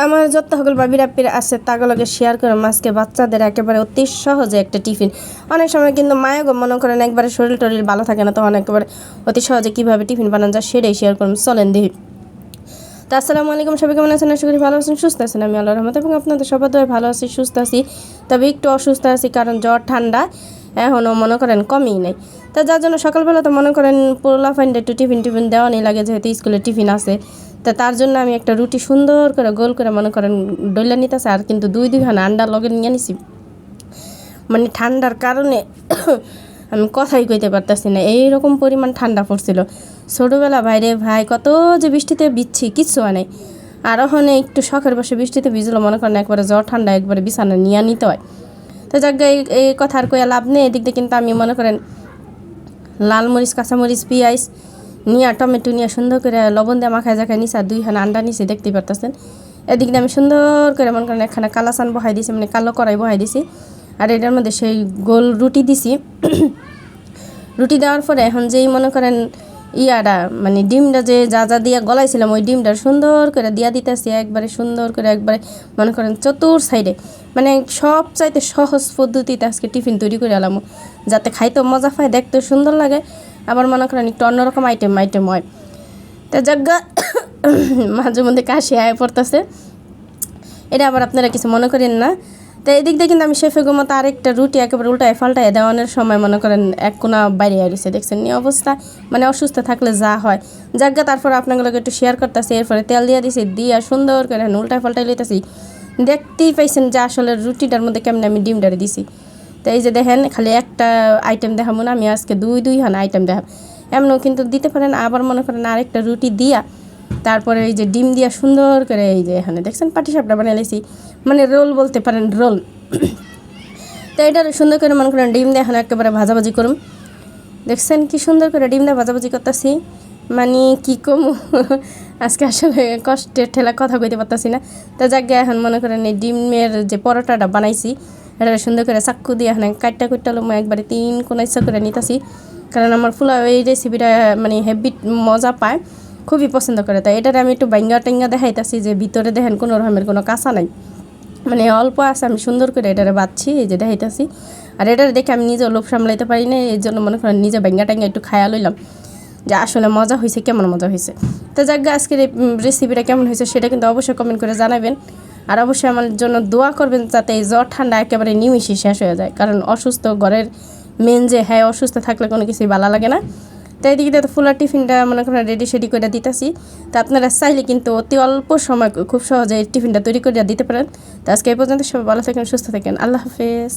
আমার যত সকল বাবির আপির আছে, তাগুলোকে শেয়ার করে আজকে বাচ্চাদের একেবারে অতি সহজে একটা টিফিন। অনেক সময় কিন্তু মায়াগো মনে করেন একবারে শরীর টরির ভালো থাকে না, তখন একেবারে অতি সহজে কীভাবে টিফিন বানানো যায় সেটাই শেয়ার করুন। চলেন দেখি। তো আসসালামু আলাইকুম, সবাই কেমন আছেন? আশা করি ভালো আছেন, সুস্থ আছেন, আমি আল্লাহ রহমত এবং আপনাদের সবার দয় ভালো আছি, সুস্থ আছি। তবে একটু অসুস্থ আছি কারণ জ্বর, ঠান্ডা। এখনও মনে করেন কমই নেই। তা যার জন্য সকালবেলা তো মনে করেন পোলা ফাইন্ডে একটু টিফিন টিফিন দেওয়া নেই লাগে, যেহেতু স্কুলে টিফিন আছে। তা তার জন্য আমি একটা রুটি সুন্দর করে গোল করে মনে করেন ডইলা নিতেছে, আর কিন্তু দুই দুইখানা আন্ডা লগে নিয়ে নিছি। মানে ঠান্ডার কারণে আমি কথাই কইতে পারতেছি না, এইরকম পরিমাণ ঠান্ডা পড়ছিল। ছোটোবেলা বাইরে ভাই, কত যে বৃষ্টিতে বিচ্ছি, কিচ্ছু নাই। আর ওখানে একটু শখের বসে বৃষ্টিতে ভিজলো, মনে করেন একবারে জ্বর ঠান্ডা একবারে বিছানা নিয়ে নিতে হয়। তো যাক এই এই কথা আর কইয়া লাভ নেই। এদিক দিয়ে কিন্তু আমি মনে করেন লাল মরিচ কাঁচামরিচ পেঁয়াজ নিয়া, টমেটো নিয়ে সুন্দর করে লবণ দিয়ে মাখায় জাখায় নিছে, আর দুইখানা আন্ডা নিচে দেখতে পারতেছেন। এদিক দিয়ে আমি সুন্দর করে মনে করেন একখানা কালাসান বহাই দিছি মানে কালো কড়াই বহাই দিছি। আর এটার মধ্যে সেই গোল রুটি দিছি। রুটি দেওয়ার পরে এখন যেই মনে করেন ইয়াটা মানে ডিমটা যে যা যা দিয়া গলাইছিলাম, ওই ডিমটা সুন্দর করে দিয়া দিতেছি, একবারে সুন্দর করে একবারে, মনে করেন চতুর সাইডে মানে সব চাইতে সহজ পদ্ধতিতে আজকে টিফিন তৈরি করে এলাম যাতে খাইতেও মজা পায় দেখতেও সুন্দর লাগে। আবার মনে করেন একটু অন্যরকম আইটেম আইটেম হয়। তা জাগা মাঝে মধ্যে কাশি আয় পড়তেছে। এটা আবার আপনারা কিছু মনে করেন না। তো এদিক দিয়ে কিন্তু আমি শেফে মতো আরেকটা রুটি একেবারে উল্টায় ফাল্টায় দেওয়ানোর সময় মনে করেন এক কোনা বাইরে আসছে দেখছেন এই অবস্থা। মানে অসুস্থ থাকলে যা হয়। যাজ্ঞা তারপর আপনাগুলোকে একটু শেয়ার করতেছি। এরপরে তেল দিয়ে দিছি, দিয়ে সুন্দর করে উল্টায় ফাল্টায় লইতেছি। দেখতেই পাইছেন যে আসলে রুটিটার মধ্যে কেমন আমি ডিম ডারে দিছি। তো এই যে দেখেন, খালি একটা আইটেম দেখাবো না, আমি আজকে দুই দুই হান আইটেম দেখাব। এমনও কিন্তু দিতে পারেন, আবার মনে করেন আরেকটা রুটি দিয়া, তারপরে এই যে ডিম দিয়া সুন্দর করে এই যে এখানে দেখছেন পাটি সাপটা বানিয়ে মানে রোল বলতে পারেন, রোল। তো এটা সুন্দর করে মনে করেন ডিম দিয়ে এখন একেবারে ভাজাভাজি করুন। দেখছেন কি সুন্দর করে ডিম দিয়ে ভাজাভাজি করতেছি। মানে কি কম? আজকে আসলে কষ্টের ঠেলা কথা কইতে পারতাছি না। তো যাক গে এখন মনে করেন এই ডিমের যে পরোটাটা বানাইছি, এটা সুন্দর করে চাক্কু দিয়ে এখন কাটটা কুটটা লোমা একবারে তিন কোনা ইচ্ছা করে নিতেছি। কারণ আমার ফুলা এই রেসিপিটা মানে হেভি মজা পায়, খুবই পছন্দ করে। তাই এটার আমি একটু বাইঙ্গা টেঙ্গা দেখাইতেছি যে ভিতরে দেখেন কোনো রকমের কোনো কাঁচা নাই। মানে অল্প আছে, আমি সুন্দর করে এটারে বাচ্ছি এই যে দেখাইতেছি। আর এটার দেখে আমি নিজেও লোভ সামলাইতে পারি না এই জন্য মনে করেন নিজে ব্যাঙ্গা ট্যাঙ্গা একটু খায়া লইলাম যে আসলে মজা হয়েছে কেমন মজা হয়েছে তো যাক আজকের এই রেসিপিটা কেমন হয়েছে সেটা কিন্তু অবশ্যই কমেন্ট করে জানাবেন। আর অবশ্যই আমার জন্য দোয়া করবেন যাতে এই জ্বর, ঠান্ডা একেবারে নিমিশে শেষ হয়ে যায়। কারণ অসুস্থ ঘরের মেন যে হ্যাঁ অসুস্থ থাকলে কোনো কিছুই ভালো লাগে না। তো এদিকে তো ফুলার টিফিনটা মনে করেন রেডি সেডি করে দিতেছি। তা আপনারা চাইলে কিন্তু অতি অল্প সময় খুব সহজে টিফিনটা তৈরি করে দিতে পারেন। তো আজকে এই পর্যন্ত সবাই ভালো থাকেন, সুস্থ থাকেন। আল্লাহ হাফেজ।